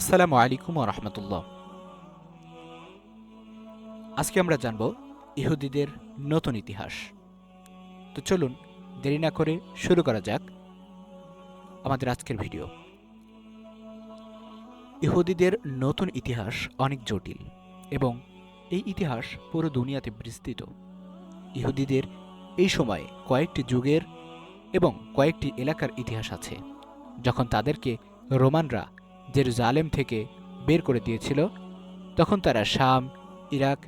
আসসালামু আলাইকুম রহমতুল্লাহ। আজকে আমরা জানব ইহুদিদের নতুন ইতিহাস। তো চলুন, দেরি না করে শুরু করা যাক আমাদের আজকের ভিডিও। ইহুদিদের নতুন ইতিহাস অনেক জটিল এবং এই ইতিহাস পুরো দুনিয়াতে বিস্তৃত। ইহুদিদের এই সময়ে কয়েকটি যুগের এবং কয়েকটি এলাকার ইতিহাস আছে, যখন তাদেরকে রোমানরা জেরুজালেম থেকে বের করে দিয়েছিল। তখন তারা শাম, ইরাক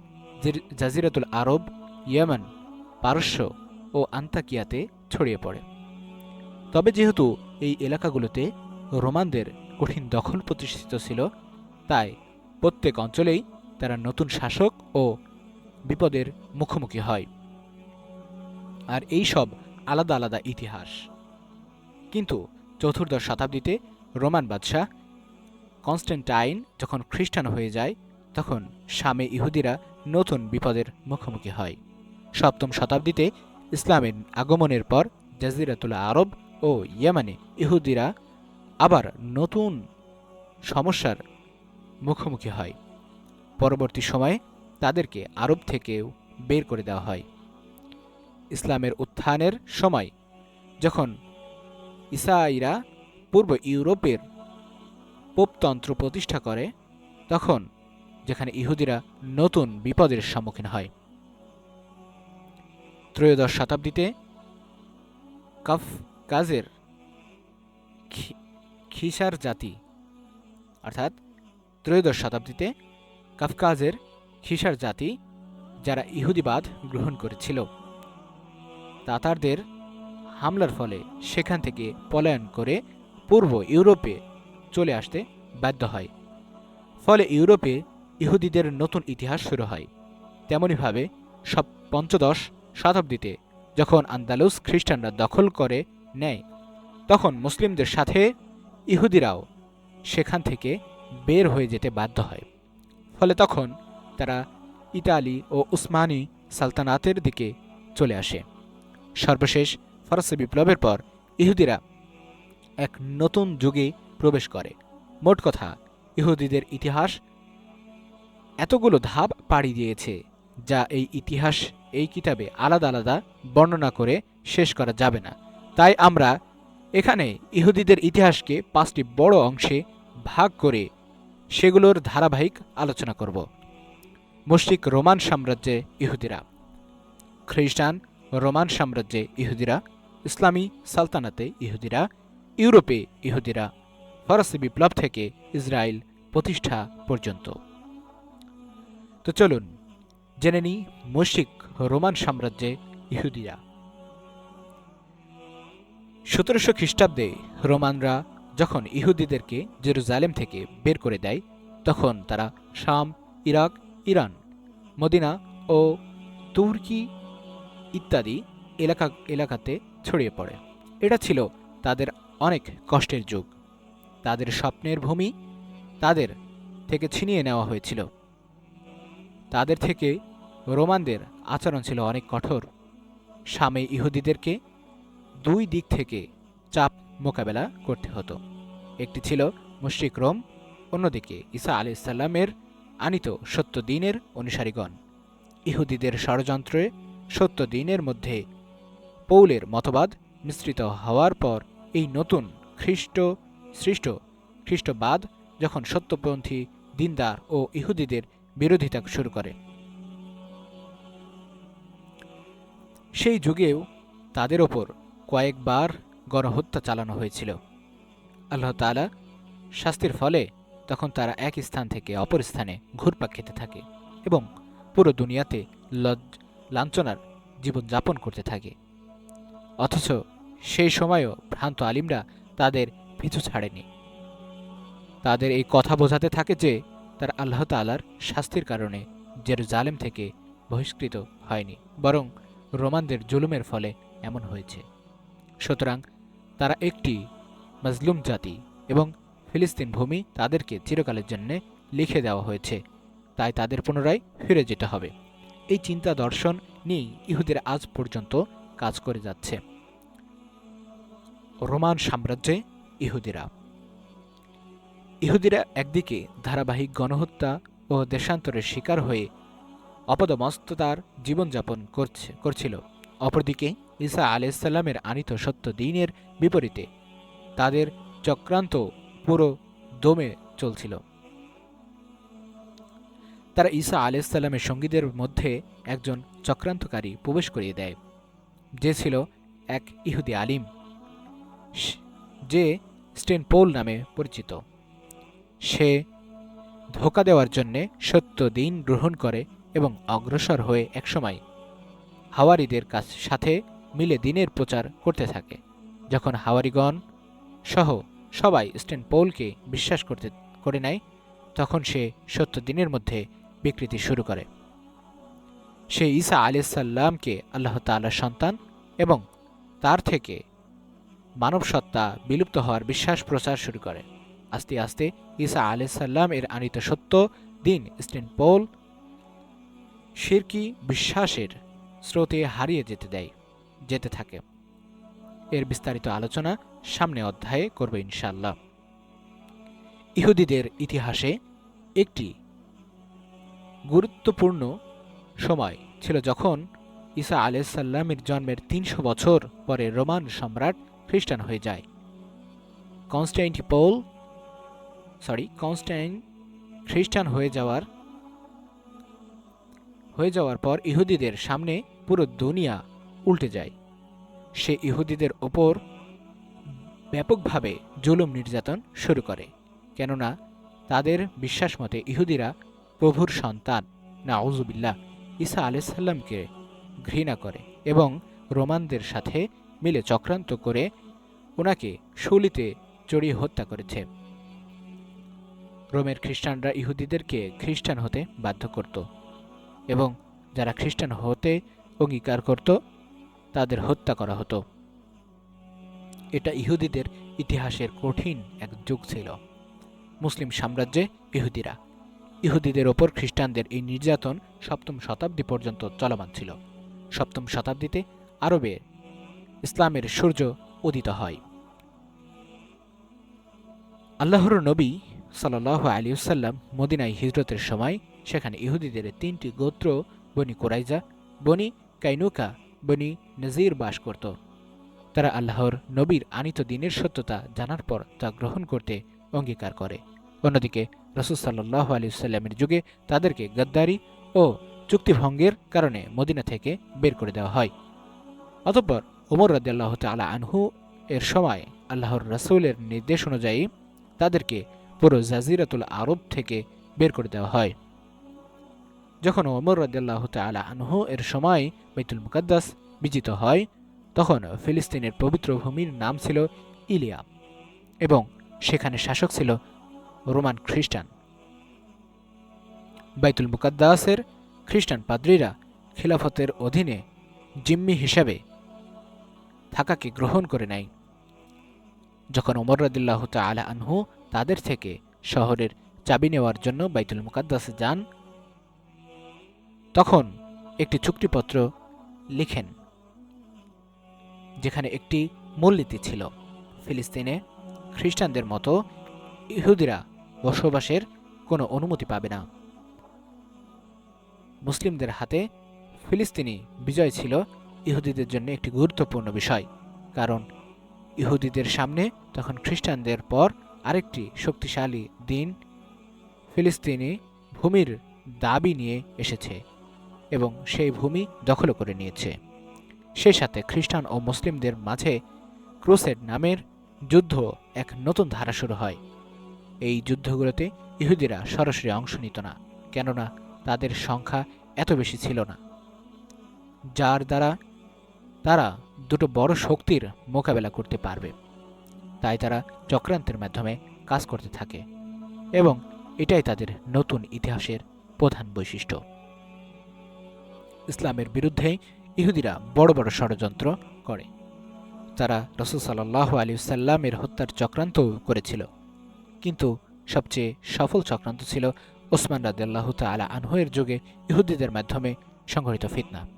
জাজিরাতুল আরব, ইয়েমান, পারস্য ও আন্তাকিয়াতে ছড়িয়ে পড়ে। তবে যেহেতু এই এলাকাগুলোতে রোমানদের কঠিন দখল প্রতিষ্ঠিত ছিল, তাই প্রত্যেক অঞ্চলেই তারা নতুন শাসক ও বিপদের মুখোমুখি হয়। আর এই সব আলাদা আলাদা ইতিহাস। কিন্তু চতুর্দশ শতাব্দীতে রোমান বাদশাহ কনস্ট্যান্টাইন যখন খ্রিস্টান হয়ে যায়, তখন শামে ইহুদিরা নতুন বিপদের মুখোমুখি হয়। সপ্তম শতাব্দীতে ইসলামের আগমনের পর জাজিরাতুল আরব ও ইয়েমানে ইহুদিরা আবার নতুন সমস্যার মুখোমুখি হয়। পরবর্তী সময়ে তাদেরকে আরব থেকেও বের করে দেওয়া হয়। ইসলামের উত্থানের সময় যখন ইসাইরা পূর্ব ইউরোপের পোপতন্ত্র প্রতিষ্ঠা করে তখন যেখানে ইহুদিরা নতুন বিপদের সম্মুখীন হয়। ত্রয়োদশ শতাব্দীতে কাফ কাজের খিসার জাতি, অর্থাৎ ত্রয়োদশ শতাব্দীতে কাফকাজের খিসার জাতি যারা ইহুদিবাদ গ্রহণ করেছিল তাতারদের হামলার ফলে সেখান থেকে পলায়ন করে পূর্ব ইউরোপে চলে আসতে বাধ্য হয়। ফলে ইউরোপে ইহুদিদের নতুন ইতিহাস শুরু হয়। তেমনইভাবে সব পঞ্চদশ শতাব্দীতে যখন আন্দালুস খ্রিস্টানরা দখল করে নেয়, তখন মুসলিমদের সাথে ইহুদিরাও সেখান থেকে বের হয়ে যেতে বাধ্য হয়। ফলে তখন তারা ইতালি ও উসমানী সালতানাতের দিকে চলে আসে। সর্বশেষ ফরাসি বিপ্লবের পর ইহুদিরা এক নতুন যুগে প্রবেশ করে। মোট কথা, ইহুদিদের ইতিহাস এতগুলো ধাপ পাড়ি দিয়েছে, যা এই ইতিহাস এই কিতাবে আলাদা আলাদা বর্ণনা করে শেষ করা যাবে না। তাই আমরা এখানে ইহুদিদের ইতিহাসকে পাঁচটি বড় অংশে ভাগ করে সেগুলোর ধারাবাহিক আলোচনা করব। মুশরিক রোমান সাম্রাজ্যে ইহুদিরা, খ্রিস্টান রোমান সাম্রাজ্যে ইহুদিরা, ইসলামী সালতানাতে ইহুদিরা, ইউরোপে ইহুদিরা ফরাসি বিপ্লব থেকে ইসরায়েল প্রতিষ্ঠা পর্যন্ত। তো চলুন, জেনে নিই মুশিক রোমান সাম্রাজ্যে ইহুদিরা। সতেরোশো খ্রিস্টাব্দে রোমানরা যখন ইহুদিদেরকে জেরুজালেম থেকে বের করে দেয়, তখন তারা শাম, ইরাক, ইরান, মদিনা ও তুর্কি ইত্যাদি এলাকা এলাকাতে ছড়িয়ে পড়ে। এটা ছিল তাদের অনেক কষ্টের যুগ। তাদের স্বপ্নের ভূমি তাদের থেকে ছিনিয়ে নেওয়া হয়েছিল। তাদের থেকে রোমানদের আচরণ ছিল অনেক কঠোর। স্বামী ইহুদিদেরকে দুই দিক থেকে চাপ মোকাবেলা করতে হতো। একটি ছিল মুশরিক রোম, অন্যদিকে ঈসা আলি সাল্লামের আনিত সত্য দিনের অনুসারীগণ। ইহুদিদের ষড়যন্ত্রে সত্য দিনের মধ্যে পৌলের মতবাদ মিশ্রিত হওয়ার পর এই নতুন খ্রিস্ট সৃষ্ট, খ্রিস্টবাদ যখন সত্যপন্থী, দিনদার ও ইহুদিদের বিরোধিতা শুরু করে। সেই যুগেও তাদের ওপর কয়েকবার গণহত্যা চালানো হয়েছিল। আল্লাহ তালা শাস্তির ফলে তখন তারা এক স্থান থেকে অপর স্থানে ঘুরপাক খেতে থাকে এবং পুরো দুনিয়াতে লজ লাঞ্ছনার জীবনযাপন করতে থাকে। অথচ সেই সময়ও ভ্রান্ত আলিমরা তাদের পিছু ছাড়েনি। তাদের এই কথা বোঝাতে থাকে যে, তার আল্লাহ তালার শাস্তির কারণে জেরুজালেম থেকে বহিষ্কৃত হয়নি, বরং রোমানদের জুলুমের ফলে এমন হয়েছে। সুতরাং তারা একটি মাজলুম জাতি এবং ফিলিস্তিন ভূমি তাদেরকে চিরকালের জন্য লিখে দেওয়া হয়েছে। তাই তাদের পুনরায় ফিরে যেতে হবে। এই চিন্তা দর্শন নিয়েই ইহুদের আজ পর্যন্ত কাজ করে যাচ্ছে। রোমান সাম্রাজ্যে ইহুদিরা। ইহুদিরা একদিকে ধারাবাহিক গণহত্যা ও দেশান্তরের শিকার হয়ে অপদমস্ততার জীবনযাপন করছে, করছিল। অপরদিকে ঈসা আলাইসাল্লামের আনিত সত্য দিনের বিপরীতে তাদের চক্রান্ত পুরো দমে চলছিল। তারা ঈসা আলাইসাল্লামের সঙ্গীদের মধ্যে একজন চক্রান্তকারী প্রবেশ করিয়ে দেয়, যে ছিল এক ইহুদি আলিম। যে স্টেন পোল নামে পরিচিত। সে ধোকা দেওয়ার জন্যে সত্য দিন গ্রহণ করে এবং অগ্রসর হয়ে একসময় হাওয়ারিদের কাছ সাথে মিলে দিনের প্রচার করতে থাকে, যখন হাওয়ারিগণ সহ সবাই স্টেন পৌলকে বিশ্বাস করতে, করে নেয়, তখন সে সত্য দিনের মধ্যে বিকৃতি শুরু করে। সে ঈসা আলিয়াল্লামকে আল্লাহ তাআলার সন্তান এবং তার থেকে মানব সত্তা বিলুপ্ত হওয়ার বিশ্বাস প্রচার শুরু করে। আস্তে আস্তে ঈসা আলাইসাল্লাম এর আনিত সত্য, দিন, স্টেন পৌল শিরকি বিশ্বাসের স্রোতে হারিয়ে যেতে দেয়, যেতে থাকে। এর বিস্তারিত আলোচনা সামনে অধ্যায়ে করবে ইনশাল্লাহ ইহুদিদের ইতিহাসে একটি গুরুত্বপূর্ণ সময় ছিল যখন ঈসা আলাইসাল্লামের জন্মের তিনশো বছর পরে রোমান সম্রাট খ্রিস্টান হয়ে যায়। কনস্ট্যান্টিপোল সরি কনস্ট্যান্ট খ্রিস্টান হয়ে যাওয়ার হয়ে যাওয়ার পর ইহুদিদের সামনে পুরো দুনিয়া উল্টে যায়। সে ইহুদিদের ওপর ব্যাপকভাবে জুলুম নির্যাতন শুরু করে, কেননা তাদের বিশ্বাস মতে ইহুদিরা প্রভুর সন্তান। না আউজুবিল্লাহ ঈসা আলাইসাল্লামকে ঘৃণা করে এবং রোমানদের সাথে মিলে চক্রান্ত করে ওনাকে শুলিতে চড়িয়ে হত্যা করেছে। রোমের খ্রিস্টানরা ইহুদিদেরকে খ্রিস্টান হতে বাধ্য করত এবং যারা খ্রিস্টান হতে অঙ্গীকার করত, তাদের হত্যা করা হতো। এটা ইহুদিদের ইতিহাসের কঠিন এক যুগ ছিল। মুসলিম সাম্রাজ্যে ইহুদিরা। ইহুদিদের ওপর খ্রিস্টানদের এই নির্যাতন সপ্তম শতাব্দী পর্যন্ত চলমান ছিল। সপ্তম শতাব্দীতে আরবে ইসলামের সূর্য উদিত হয়। আল্লাহর নবী সাল্লাহ আলিউসাল্লাম মদিনায় হিজরতের সময় সেখানে ইহুদিদের তিনটি গোত্র, বনি কোরাইজা বনি কাইনুকা, বনি নজির বাস করত। তারা আল্লাহর নবীর আনিত দিনের সত্যতা জানার পর তা গ্রহণ করতে অঙ্গীকার করে। অন্যদিকে রসুল সাল্লাহ আলিউসাল্লামের যুগে তাদেরকে গদ্দারি ও চুক্তিভঙ্গের কারণে মদিনা থেকে বের করে দেওয়া হয়। অতঃপর ওমর রাদিয়াল্লাহ তালা আনহু এর সময় আল্লাহর রসুলের নির্দেশ অনুযায়ী তাদেরকে পুরো জাজিরাতুল আরব থেকে বের করে দেওয়া হয়। যখন ওমর রাদিয়াল্লাহ তালা আনহু এর সময় বাইতুল মুকাদ্দাস বিজিত হয়, তখন ফিলিস্তিনের পবিত্র ভূমির নাম ছিল ইলিয়া এবং সেখানে শাসক ছিল রোমান খ্রিস্টান। বাইতুল মুকাদ্দাসের খ্রিস্টান পাদ্রীরা খিলাফতের অধীনে জিম্মি হিসাবে থাকাকে গ্রহণ করে নেয় যখন ওমর রদিল্লাহ তালা আনহু তাদের থেকে শহরের চাবি নেওয়ার জন্য বাইতুল মুকাদ্দাসে যান, তখন একটি চুক্তিপত্র লিখেন, যেখানে একটি মূলনীতি ছিল, ফিলিস্তিনে খ্রিস্টানদের মতো ইহুদিরা বসবাসের কোনো অনুমতি পাবে না। মুসলিমদের হাতে ফিলিস্তিনি বিজয় ছিল ইহুদিদের জন্য একটি গুরুত্বপূর্ণ বিষয়, কারণ ইহুদিদের সামনে তখন খ্রিস্টানদের পর আরেকটি শক্তিশালী দিন ফিলিস্তিনি ভূমির দাবি নিয়ে এসেছে এবং সেই ভূমি দখল করে নিয়েছে। সেই সাথে খ্রিস্টান ও মুসলিমদের মাঝে ক্রুসেড নামের যুদ্ধ এক নতুন ধারা শুরু হয়। এই যুদ্ধগুলোতে ইহুদিরা সরাসরি অংশ নিত না, কেননা তাদের সংখ্যা এত বেশি ছিল না, যার দ্বারা তারা দুটো বড় শক্তির মোকাবেলা করতে পারবে। তাই তারা চক্রান্তের মাধ্যমে কাজ করতে থাকে এবং এটাই তাদের নতুন ইতিহাসের প্রধান বৈশিষ্ট্য। ইসলামের বিরুদ্ধে ইহুদিরা বড় বড় ষড়যন্ত্র করে। তারা রসুল সাল্লাহ আলিউসাল্লামের হত্যার চক্রান্ত করেছিল। কিন্তু সবচেয়ে সফল চক্রান্ত ছিল ওসমান রাদিয়াল্লাহ তালা আনহুয়ের যুগে ইহুদিদের মাধ্যমে সংঘটিত ফিতনা।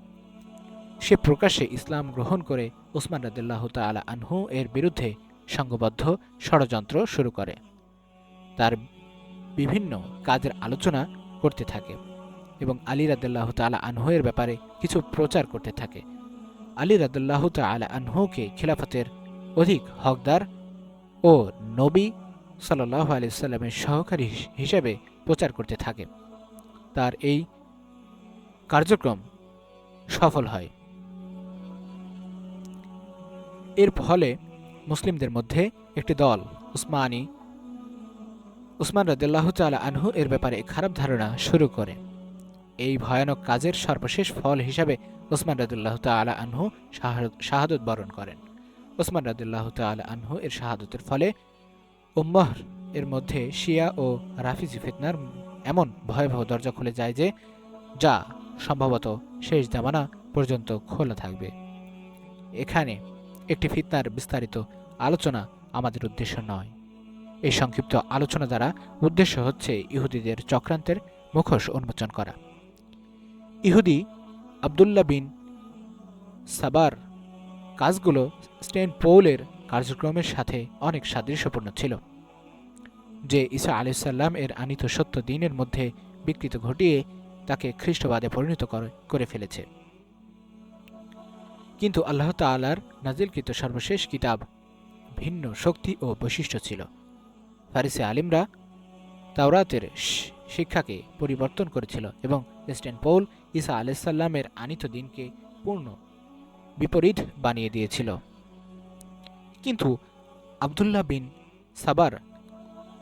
সে প্রকাশ্যে ইসলাম গ্রহণ করে ওসমান রাদিল্লাহ তালা আনহু এর বিরুদ্ধে সংঘবদ্ধ ষড়যন্ত্র শুরু করে। তার বিভিন্ন কাজের আলোচনা করতে থাকে এবং আলী রাদুল্লাহ তালা আনহুয়ের ব্যাপারে কিছু প্রচার করতে থাকে। আলী রাদুল্লাহ তালা আনহুকে খিলাফতের অধিক হকদার ও নবী সাল্লাহ আলি সাল্লামের সহকারী হিসেবে প্রচার করতে থাকে। তার এই কার্যক্রম সফল হয়। এর ফলে মুসলিমদের মধ্যে একটি দল, উসমানী, উসমান রদুল্লাহ তালা আনহু এর ব্যাপারে খারাপ ধারণা শুরু করে। এই ভয়ানক কাজের সর্বশেষ ফল হিসাবে ওসমান রাদুল্লাহ তালা আনহু শাহাদত বরণ করেন। ওসমান রাদুল্লাহ তালা আনহু এর শাহাদতের ফলে উম্মহ এর মধ্যে শিয়া ও রাফিজি ফিতনার এমন ভয়াবহ দরজা খুলে যায় যে, যা সম্ভবত শেষ জামানা পর্যন্ত খোলা থাকবে। এখানে একটি ফিতনার বিস্তারিত আলোচনা আমাদের উদ্দেশ্য নয়। এই সংক্ষিপ্ত আলোচনা দ্বারা উদ্দেশ্য হচ্ছে ইহুদিদের চক্রান্তের মুখোশ উন্মোচন করা। ইহুদি আবদুল্লা বিন সাবার কাজগুলো স্টেন পৌলের কার্যক্রমের সাথে অনেক সাদৃশ্যপূর্ণ ছিল, যে ঈসা আলিসাল্লাম এর আনিত সত্য দিনের মধ্যে বিকৃত ঘটিয়ে তাকে খ্রিস্টবাদে পরিণত করে ফেলেছে। কিন্তু আল্লাহ তালার নাজিলকৃত সর্বশেষ কিতাব ভিন্ন শক্তি ও বৈশিষ্ট্য ছিল। ফারিসে আলিমরা তাওরাতের শিক্ষাকে পরিবর্তন করেছিল এবং স্টেন পৌল ঈসা আলাইসাল্লামের আনিত দিনকে পূর্ণ বিপরীত বানিয়ে দিয়েছিল। কিন্তু আবদুল্লাহ বিন সাবার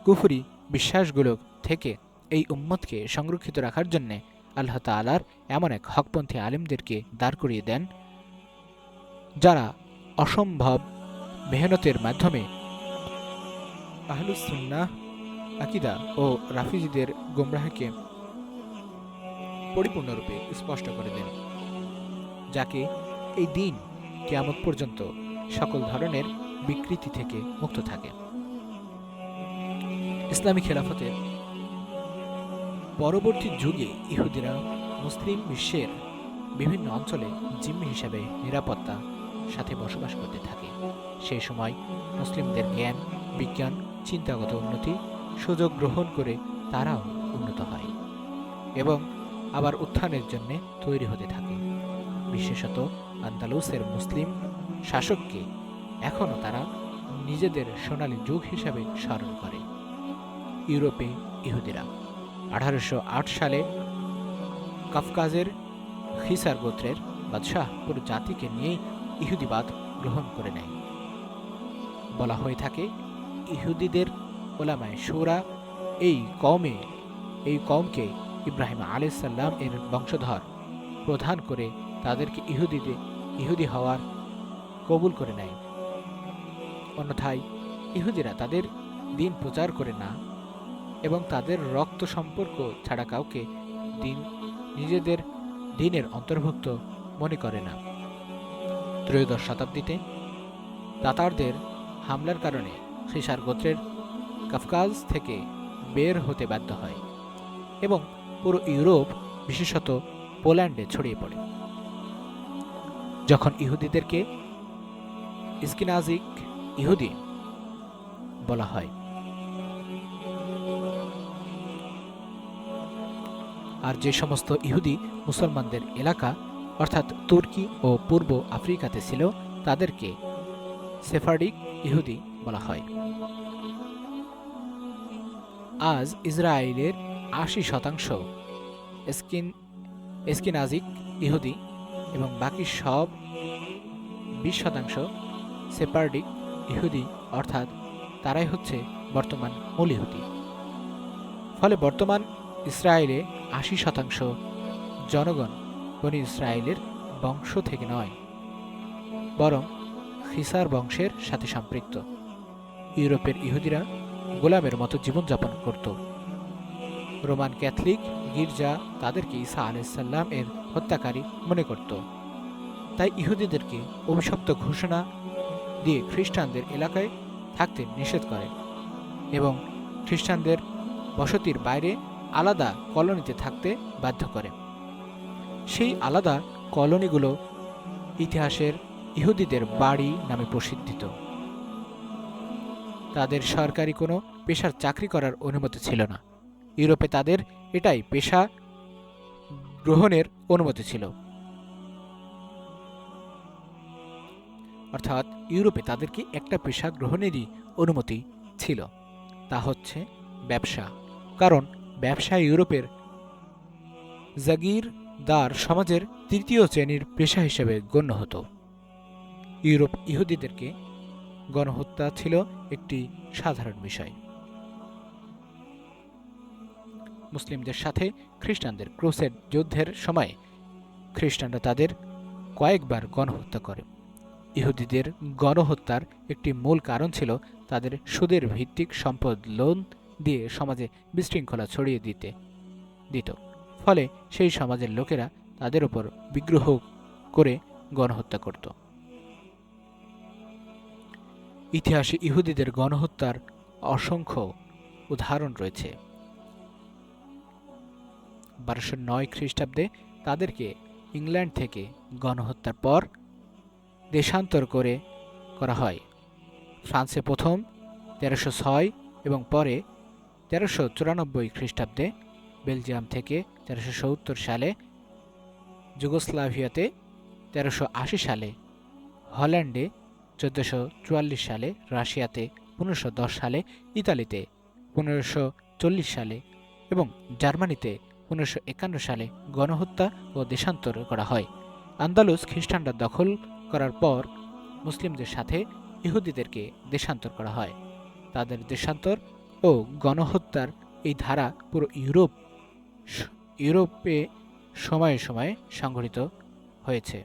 কুফরি বিশ্বাসগুলো থেকে এই উম্মতকে সংরক্ষিত রাখার জন্যে আল্লাহ তালার এমন এক হকপন্থী আলিমদেরকে দাঁড় করিয়ে দেন যারা অসম্ভব মেহনতের মাধ্যমে আহলুসুন্না আকিদা ও রাফিজিদের গোমরাহকে পরিপূর্ণরূপে স্পষ্ট করে দেন, যাকে এই দিন কেয়ামত পর্যন্ত সকল ধরনের বিকৃতি থেকে মুক্ত থাকে। ইসলামী খেলাফতের পরবর্তী যুগে ইহুদিরা মুসলিম বিশ্বের বিভিন্ন অঞ্চলে জিম্মি হিসাবে নিরাপত্তা সাথে বসবাস করতে থাকে। সেই সময় মুসলিমদের জ্ঞান, বিজ্ঞান, চিন্তাগত উন্নতি, সুযোগ গ্রহণ করে তারাও উন্নত হয় এবং আবার উত্থানের জন্য তৈরি হতে থাকে। বিশেষত আন্দালুসের মুসলিম শাসককে এখনও তারা নিজেদের সোনালী যুগ হিসাবে স্মরণ করে। ইউরোপে ইহুদিরা আঠারোশো আট সালে কাফকাজের খিসার গোত্রের বাদশাহ পুরো জাতিকে নিয়েই ইহুদিবাদ গ্রহণ করে নেয়। বলা হয়ে থাকে, ইহুদিদের ওলামায় সোরা এই কমে এই কমকে ইব্রাহিম আলাইসাল্লাম এর বংশধর প্রধান করে তাদেরকে ইহুদিতে, ইহুদি হওয়ার কবুল করে নেয়। অন্যথায় ইহুদিরা তাদের দিন প্রচার করে না এবং তাদের রক্ত সম্পর্ক ছাড়া কাউকে দিন, নিজেদের দিনের অন্তর্ভুক্ত মনে করে না। ত্রয়োদশ শতাব্দীতে তাতারদের হামলার কারণে খিসার গোত্রের কাফকাজ থেকে বের হতে বাধ্য হয় এবং পুরো ইউরোপ, বিশেষত পোল্যান্ডে ছড়িয়ে পড়ে। যখন ইহুদিদেরকে ইস্কিনাজিক ইহুদি বলা হয়। আর যে সমস্ত ইহুদি মুসলমানদের এলাকা অর্থাৎ তুর্কি ও পূর্ব আফ্রিকাতে ছিল তাদেরকে সেফার্ডিক ইহুদি বলা হয়। আজ ইসরায়েলের আশি শতাংশ স্কিন এসকিনাজিক ইহুদি এবং বাকি সব বিশ শতাংশ সেপার্ডিক ইহুদি, অর্থাৎ তারাই হচ্ছে বর্তমান মূল ইহুদি। ফলে বর্তমান ইসরায়েলে আশি শতাংশ জনগণ বনি ইসরায়েলের বংশ থেকে নয়, বরং খিসার বংশের সাথে সম্পৃক্ত। ইউরোপের ইহুদিরা গোলামের মতো জীবনযাপন করত। রোমান ক্যাথলিক গির্জা তাদেরকে ঈসা আলাইসাল্লাম এর হত্যাকারী মনে করত। তাই ইহুদিদেরকে অভিশপ্ত ঘোষণা দিয়ে খ্রিস্টানদের এলাকায় থাকতে নিষেধ করে এবং খ্রিস্টানদের বসতির বাইরে আলাদা কলোনিতে থাকতে বাধ্য করে। সেই আলাদা কলোনিগুলো ইতিহাসের ইহুদিদের বাড়ি নামে প্রসিদ্ধিত। তাদের সরকারি কোনো পেশার চাকরি করার অনুমতি ছিল না। ইউরোপে তাদের এটাই পেশা গ্রহণের অনুমতি ছিল। অর্থাৎ ইউরোপে তাদেরকে একটা পেশা গ্রহণেরই অনুমতি ছিল? তা হচ্ছে ব্যবসা। কারণ ব্যবসা ইউরোপের জাগিরদার সমাজের তৃতীয় শ্রেণির পেশা হিসেবে গণ্য হতো। ইউরোপ ইহুদিদেরকে গণহত্যা ছিল একটি সাধারণ বিষয়। মুসলিমদের সাথে খ্রিস্টানদের ক্রুসেড যুদ্ধের সময় খ্রিস্টানরা তাদের কয়েকবার গণহত্যা করে। ইহুদিদের গণহত্যার একটি মূল কারণ ছিল তাদের সুদের ভিত্তিক সম্পদ লোন দিয়ে সমাজে বিশৃঙ্খলা ছড়িয়ে দিতে, দিত। ফলে সেই সমাজের লোকেরা তাদের উপর বিগ্রহ করে গণহত্যা করত। ইতিহাসে ইহুদিদের গণহত্যার অসংখ্য উদাহরণ রয়েছে। বারোশো নয় খ্রিস্টাব্দে তাদেরকে ইংল্যান্ড থেকে গণহত্যার পর দেশান্তর করে করা হয়। ফ্রান্সে প্রথম, তেরোশো ছয় এবং পরে তেরোশো চুরানব্বই খ্রিস্টাব্দে বেলজিয়াম থেকে তেরোশো সালে, যুগোস্লাভিয়াতে তেরোশো সালে, হল্যান্ডে চোদ্দোশো সালে, রাশিয়াতে পনেরোশো সালে, ইতালিতে পনেরোশো সালে এবং জার্মানিতে একান্ন সালে গণহত্যা ও দেশান্তর করা হয়। আন্দালুস খ্রিস্টানরা দখল করার পর মুসলিমদের সাথে ইহুদিদেরকে দেশান্তর করা হয়। তাদের দেশান্তর ও গণহত্যার এই ধারা পুরো ইউরোপ ইউরোপে সময়ে সময়ে সংঘটিত হয়েছে।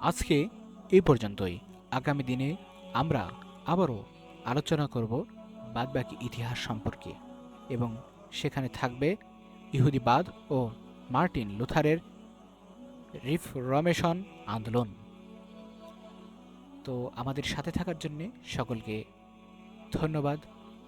আজকে এই পর্যন্তই। আগামী দিনে আমরা আবারও আলোচনা করব বাদবাকি ইতিহাস সম্পর্কে এবং সেখানে থাকবে ইহুদিবাদ ও মার্টিন লুথারের রিফরমেশন আন্দোলন। তো আমাদের সাথে থাকার জন্যে সকলকে ধন্যবাদ।